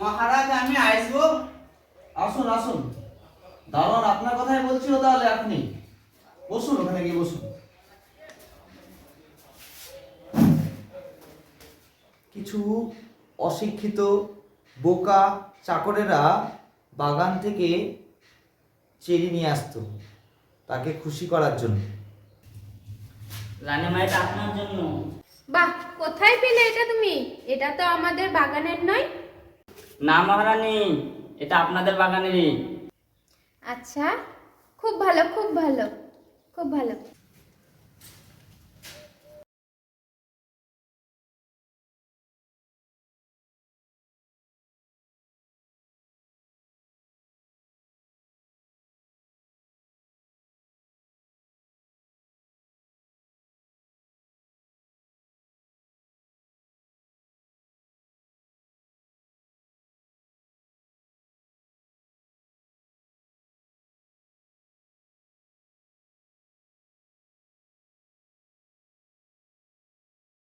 মহারাজ আমি আসব। আসুন আসুন। দারোয়ান আপনার কথাই বলছিল তাহলে আপনি। বসুন ওখানে গিয়ে বসুন। কিছু অশিক্ষিত বোকা চাকরেরা বাগান থেকে চেরি নিয়ে আসতো তাকে খুশি করার জন্য। এটা আপনার জন্য। বাহ কোথায় পেলে এটা তুমি? এটা তো আমাদের বাগানের নয়। না মহারানী এটা আপনাদের বাগানেরই। আচ্ছা খুব ভালো খুব ভালো খুব ভালো।